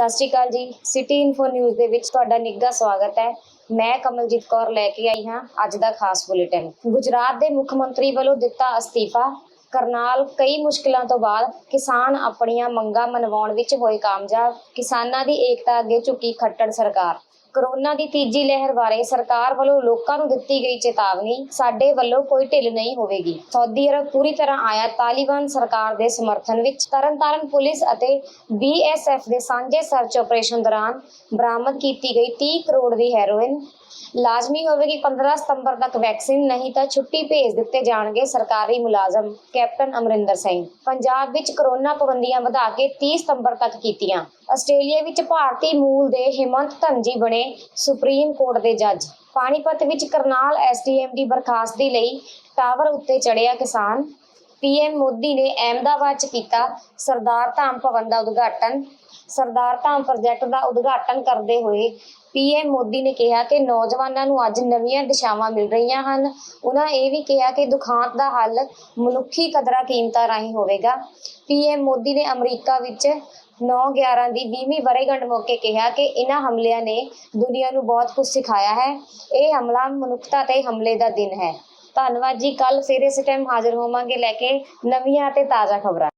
ਸਤਿ ਸ਼੍ਰੀ ਅਕਾਲ ਜੀ। City info news ਦੇ ਵਿੱਚ ਤੁਹਾਡਾ ਨਿੱਘਾ ਸਵਾਗਤ ਹੈ। ਮੈਂ ਕਮਲਜੀਤ ਕੌਰ ਲੈ ਕੇ ਆਈ ਹਾਂ ਅੱਜ ਦਾ ਖਾਸ ਬੁਲੇਟਿਨ। ਗੁਜਰਾਤ ਦੇ ਮੁੱਖ ਮੰਤਰੀ ਵੱਲੋਂ ਦਿੱਤਾ ਅਸਤੀਫਾ। ਕਰਨਾਲ ਕਈ ਮੁਸ਼ਕਲਾਂ ਤੋਂ ਬਾਅਦ ਕਿਸਾਨ ਆਪਣੀਆਂ ਮੰਗਾਂ ਮਨਵਾਉਣ ਵਿੱਚ ਹੋਏ ਕਾਮਯਾਬ। ਕਿਸਾਨਾਂ ਦੀ ਏਕਤਾ ਅੱਗੇ ਝੁਕੀ ਖੱਟੜ ਸਰਕਾਰ। ਕਰੋਨਾ ਦੀ ਤੀਜੀ ਲਹਿਰ ਬਾਰੇ ਸਰਕਾਰ ਵੱਲੋਂ ਲੋਕਾਂ ਨੂੰ ਦਿੱਤੀ ਗਈ ਚੇਤਾਵਨੀ, ਸਾਡੇ ਵੱਲੋਂ ਕੋਈ ਢਿੱਲ ਨਹੀਂ ਹੋਵੇਗੀ। ਸਾਊਦੀ ਅਰਬ ਪੂਰੀ ਤਰ੍ਹਾਂ ਆਇਆ ਤਾਲਿਬਾਨ ਸਰਕਾਰ ਦੇ ਸਮਰਥਨ ਵਿੱਚ। ਤਰਨਤਾਰਨ ਪੁਲਿਸ ਅਤੇ ਬੀਐਸਐਫ ਦੇ ਸਾਂਝੇ ਸਰਚ ਆਪਰੇਸ਼ਨ ਦੌਰਾਨ ਬਰਾਮਦ ਕੀਤੀ ਗਈ 30 ਕਰੋੜ ਦੀ ਹੈਰੋਇਨ। ਲਾਜ਼ਮੀ ਹੋਵੇਗੀ 15 ਸਤੰਬਰ ਤੱਕ ਵੈਕਸੀਨ ਨਹੀਂ ਤਾਂ ਛੁੱਟੀ ਭੇਜ ਦਿੱਤੇ ਜਾਣਗੇ ਸਰਕਾਰੀ ਮੁਲਾਜ਼ਮ ਕੈਪਟਨ ਅਮਰਿੰਦਰ ਸਿੰਘ। ਪੰਜਾਬ ਵਿੱਚ ਕਰੋਨਾ ਪਾਬੰਦੀਆਂ ਵਧਾ ਕੇ 30 ਸਤੰਬਰ ਤੱਕ ਕੀਤੀਆਂ। ਆਸਟ੍ਰੇਲੀਆ ਵਿੱਚ ਭਾਰਤੀ ਮੂਲ ਦੇ ਹਿਮੰਤ ਧਨਜੀ ਬਣੇ ਸੁਪਰੀਮ ਕੋਰਟ ਦੇ ਜੱਜ। ਪਾਣੀਪਤ ਵਿੱਚ ਕਰਨਾਲ ਐਸਡੀਐਮ ਦੀ ਬਰਖਾਸਤੀ ਲਈ ਟਾਵਰ ਉੱਤੇ ਚੜਿਆ ਕਿਸਾਨ। ਪੀਐਮ ਮੋਦੀ ਨੇ ਅਹਿਮਦਾਬਾਦ 'ਚ ਕੀਤਾ ਸਰਦਾਰ ਧਾਮ ਭਵਨ ਦਾ ਉਦਘਾਟਨ। ਸਰਦਾਰ ਧਾਮ ਪ੍ਰੋਜੈਕਟ ਦਾ ਉਦਘਾਟਨ ਕਰਦੇ ਹੋਏ ਪੀਐਮ ਮੋਦੀ ਨੇ ਕਿਹਾ ਕਿ ਨੌਜਵਾਨਾਂ ਨੂੰ ਅੱਜ ਨਵੀਆਂ ਦਿਸ਼ਾਵਾਂ ਮਿਲ ਰਹੀਆਂ ਹਨ। ਉਹਨਾਂ ਇਹ ਵੀ ਕਿਹਾ ਕਿ ਦੁਖਾਂਤ ਦਾ ਹੱਲ ਮਨੁੱਖੀ ਕਦਰਾਂ ਕੀਮਤਾਂ ਰਾਹੀਂ ਹੋਵੇਗਾ। ਪੀਐਮ ਮੋਦੀ ਨੇ ਅਮਰੀਕਾ ਵਿੱਚ 9/11 ਦੀ 20ਵੀਂ ਵਰ੍ਹੇਗੰਢ ਮੌਕੇ ਕਿਹਾ ਕਿ ਇਹਨਾਂ ਹਮਲਿਆਂ ਨੇ ਦੁਨੀਆ ਨੂੰ ਬਹੁਤ ਕੁਝ ਸਿਖਾਇਆ ਹੈ। ਇਹ ਹਮਲਾ ਮਨੁੱਖਤਾ ਤੇ ਹਮਲੇ ਦਾ ਦਿਨ ਹੈ। ਧੰਨਵਾਦ ਜੀ ਕੱਲ ਫਿਰ ਇਸੇ ਟਾਈਮ ਹਾਜ਼ਰ ਹੋਵਾਂਗੇ ਲੈ ਕੇ ਨਵੀਆਂ ਅਤੇ ਤਾਜ਼ਾ ਖਬਰਾਂ